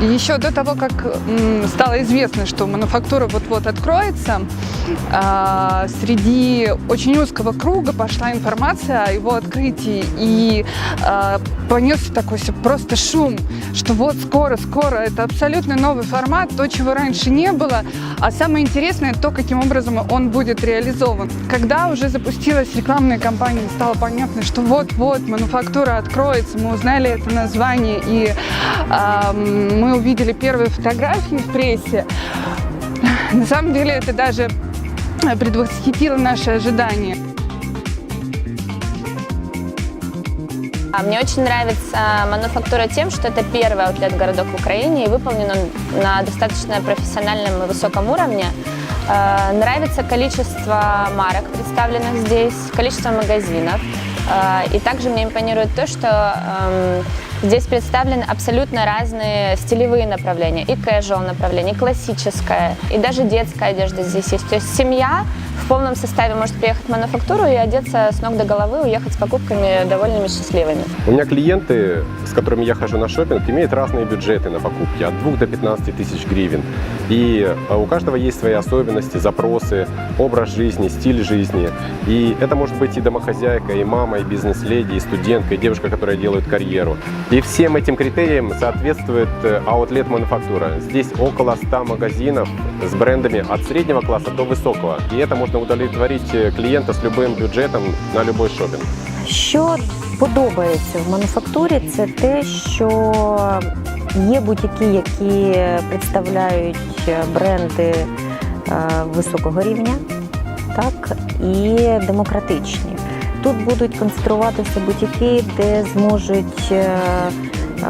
Еще до того, как стало известно, что мануфактура вот-вот откроется, а, среди очень узкого круга пошла информация о его открытии. И а, понесся такой просто шум, что вот скоро-скоро это абсолютно новый формат, то, чего раньше не было. А самое интересное то, каким образом он будет реализован. Когда уже запустилась рекламная кампания, стало понятно, что вот-вот мануфактура откроется, мы узнали это название и а, м, мы увидели первые фотографии в прессе. На самом деле это даже предвосхитило наши ожидания. А Мне очень нравится мануфактура тем, что это первый аутлет-городок в Украине и выполнен он на достаточно профессиональном и высоком уровне. Э, Нравится количество марок, представленных здесь, количество магазинов. Э, И также мне импонирует то, что эм, здесь представлены абсолютно разные стилевые направления. И casual направление, и классическое, и даже детская одежда здесь есть. То есть семья в полном составе может приехать в мануфактуру и одеться с ног до головы, уехать с покупками довольными счастливыми. У меня клиенты, с которыми я хожу на шопинг, имеют разные бюджеты на покупки, от 2 до 15 тысяч гривен. И э, у каждого есть свои особенности, запросы, образ жизни, стиль жизни. И это может быть и домохозяйка, и мама, и бизнес-леди, и студентка, и девушка, которая делает карьеру. И всем этим критериям соответствует э, Outlet Мануфактура. Здесь около 100 магазинов с брендами от среднего класса до высокого. И это можно удовлетворить э, клиента с любым бюджетом на любой шопинг. Що подобається в мануфактурі, це те, що є бутіки, які представляють бренди е, високого рівня, так, і демократичні. Тут будуть концентруватися бутіки, де зможуть е, е,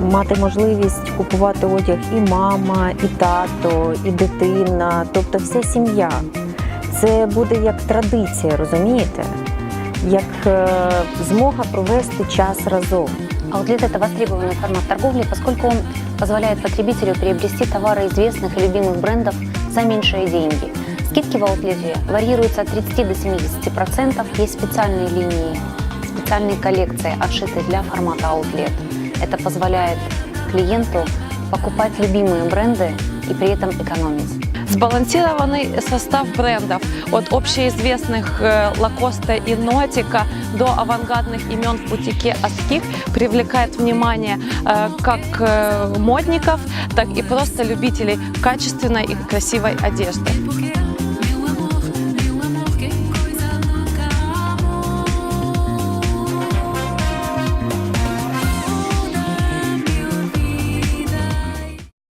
мати можливість купувати одяг і мама, і тато, і дитина, тобто вся сім'я. Це буде як традиція, розумієте? як е, змога провести час разом. Аутлет – это востребованный формат торговли, поскольку он позволяет потребителю приобрести товары известных и любимых брендов за меньшие деньги. Скидки в аутлете варьируются от 30 до 70%. Есть специальные линии, специальные коллекции, отшитые для формата аутлет. Это позволяет клиенту покупать любимые бренды и при этом экономить. Сбалансированный состав брендов от общеизвестных э, Лакоста и Нотика до авангардных имен в бутике Аскик привлекает внимание э, как э, модников, так и просто любителей качественной и красивой одежды.